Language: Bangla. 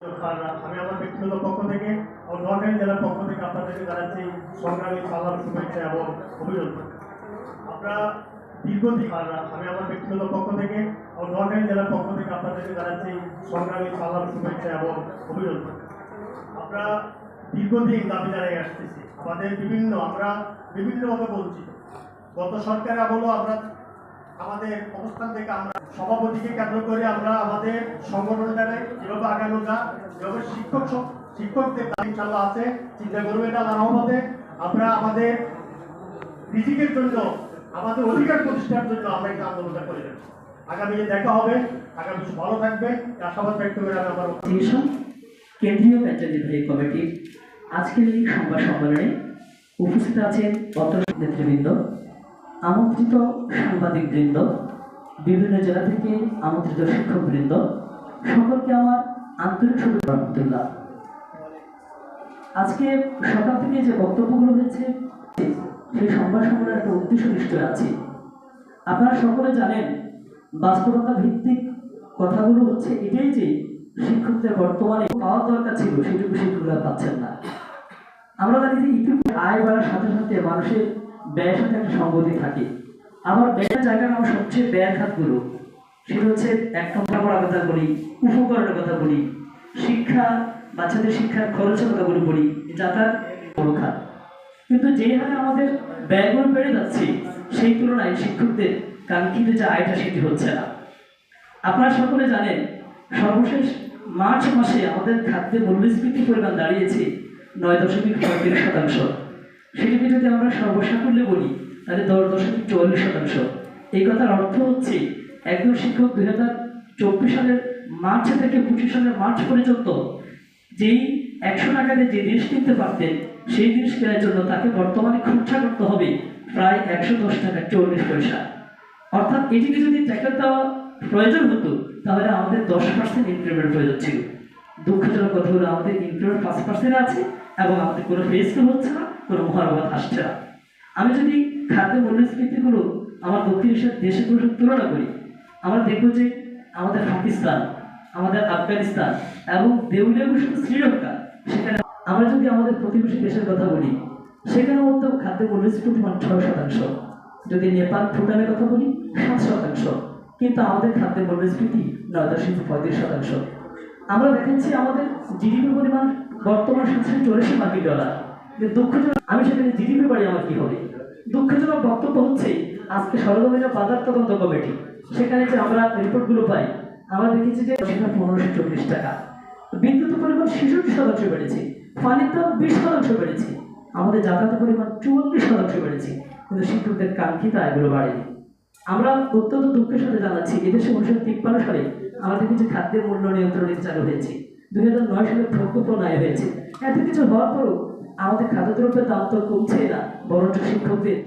আমি আমার ব্যক্তিগত পক্ষ থেকে ও নোয়াখালী জেলার পক্ষ থেকে আপনাদেরকে জানাচ্ছি সংগ্রামী সালাম শুভেচ্ছা এবং অভিনন্দন। আমরা দীর্ঘদিন আমি আমার ব্যক্তিগত পক্ষ থেকে ও নোয়াখালী জেলার পক্ষ থেকে আপনাদেরকে জানাচ্ছি সংগ্রামী সালাম শুভেচ্ছা এবং অভিনন্দন। আমরা দীর্ঘদিন দাবি জানিয়ে আসতেছি। আমাদের বিভিন্ন, আমরা বিভিন্নভাবে বলছি গত সরকার আমলও আমরা আমাদের অবস্থান থেকে আমরা সভাপতিকে কেন্দ্র করে আমরা আমাদের সংগঠনটারে যেভাবে আগানো যা যেভাবে শিক্ষক শিক্ষকদের ইনশাল্লাহ আছে, চিন্তা করবে এটা রহমতে আমরা আমাদের রিজিকের জন্য, আমাদের অধিকার প্রতিষ্ঠার জন্য আমরা একটা আন্দোলনটা করে যাব আগামী দেখা হবে, আগামী ভালো থাকবে এই আশাবাদ ব্যক্ত করে আমি আমার কেন্দ্রীয় পঞ্চায়েত নির্বাহী কমিটির আজকের এই সংবাদ সম্মেলনে উপস্থিত আছেন অত নেতৃবৃন্দ। আমন্ত্রিত সাংবাদিকবৃন্দ, বিভিন্ন জেলা থেকে আমন্ত্রিত শিক্ষকবৃন্দ, সকলকে আমার আন্তরিক শুভেচ্ছা। আজকে সকাল থেকে যে বক্তব্যগুলো হয়েছে, সেই সংবাদ সম্মেলনের একটা উদ্দেশ্য নিশ্চয় আছে। আপনারা সকলে জানেন, বাস্তবতা ভিত্তিক কথাগুলো হচ্ছে এটাই যে শিক্ষকদের বর্তমানে পাওয়ার দরকার ছিল, সেটুকু শিক্ষকরা পাচ্ছেন না। আমরা জানি যে ইতিপূর্বে আয় বাড়ার সাথে সাথে মানুষের ব্যয়ের একটা সঙ্গতি থাকে। আবার ব্যয়ের জায়গায় আমরা সবচেয়ে ব্যয়ের খাতগুলো সেটা হচ্ছে এক নম্বর কথা বলি, উপকরণের কথা বলি, শিক্ষা, বাচ্চাদের শিক্ষার খরচের কথাগুলো বলি যাতায়াত বড় খাত কিন্তু যেই হারে আমাদের ব্যয়গুলো বেড়ে যাচ্ছে, সেই তুলনায় শিক্ষকদের কাঙ্ক্ষিত যে আয়টা সেটি হচ্ছে না। আপনারা সকলে জানেন, সর্বশেষ মার্চ মাসে আমাদের খাদ্যে মূল্যস্ফীতি পরিমাণ দাঁড়িয়েছে নয় দশমিক পঁয়ত্রিশ শতাংশ। সেটাকে যদি আমরা সর্বসাকুল্যে বলি, তাহলে দশ দশমিক চুয়াল্লিশ শতাংশ। এই কথার অর্থ হচ্ছে, একজন শিক্ষক দুই হাজার চব্বিশ সালের মার্চ থেকে পঁচিশ সালের মার্চ পর্যন্ত যেই একশো টাকাতে যে জিনিস কিনতে পারতেন, সেই জিনিস কেনার জন্য তাকে বর্তমানে খরচা করতে হবে প্রায় একশো দশ টাকা চল্লিশ পয়সা। অর্থাৎ এটিকে যদি ট্যাকেল দেওয়া প্রয়োজন হতো, তাহলে আমাদের দশ পার্সেন্ট ইনক্রিমেন্ট প্রয়োজন ছিল। দুঃখজনক কথা হলো, আমাদের ইনক্রিমেন্ট পাঁচ পার্সেন্ট আছে এবং আমাদের কোনো ফেসকে হচ্ছে না। কোনো মহারবাদ আসছে না। আমি যদি খাদ্য মূল্যস্ফীতিগুলো আমার দক্ষিণ এশিয়ার দেশগুলোর সাথে তুলনা করি, আমরা দেখব যে আমাদের পাকিস্তান, আমাদের আফগানিস্তান এবং দেউলিয়া শ্রীলঙ্কা, সেখানে আমরা যদি আমাদের প্রতিবেশী দেশের কথা বলি, সেখানে মধ্যে খাদ্য মূল্যস্ফীতি পরিমাণ ছয় শতাংশ। যদি নেপাল ভুটানের কথা বলি, সাত শতাংশ। কিন্তু আমাদের খাদ্যের মূল্যস্ফীতি নয় দশমিক পঁয়ত্রিশ শতাংশ। আমরা দেখাচ্ছি আমাদের জিডিপি পরিমাণ বর্তমান সাতশো চল্লিশ মার্কিন ডলার। দুঃখজনক, আমি সেখানে জিডিপি বাড়ি আমার কি হবে? দুঃখজনক বক্তব্য হচ্ছে, আজকে সরজমিনা বাজার তদন্ত কমিটি সেখানে যে আমরা রিপোর্টগুলো পাই, আমরা দেখেছি যে সেখানে পনেরোশো চল্লিশ টাকা। বিদ্যুতের পরিমাণ ছেষট্টি শতাংশ বেড়েছে, পানির দাম বিশ শতাংশ বেড়েছে, আমাদের যাতায়াতের পরিমাণ চুয়াল্লিশ শতাংশ বেড়েছে, কিন্তু শিক্ষকদের কাঙ্ক্ষিত আয়গুলো বাড়েনি। আমরা অত্যন্ত দুঃখের সাথে জানাচ্ছি, এদেশে উনিশশো তিপ্পান্ন সালে আমাদের কিছু খাদ্যের মূল্য নিয়ন্ত্রণ চালু হয়েছে। দুই হাজার নয় সালে প্রকল্প আয় হয়েছে। এত কিছু হওয়ার পরও আমাদের খাদ্যদ্রব্যের দাম তো কমছে না বরঞ্চ শিক্ষকদের।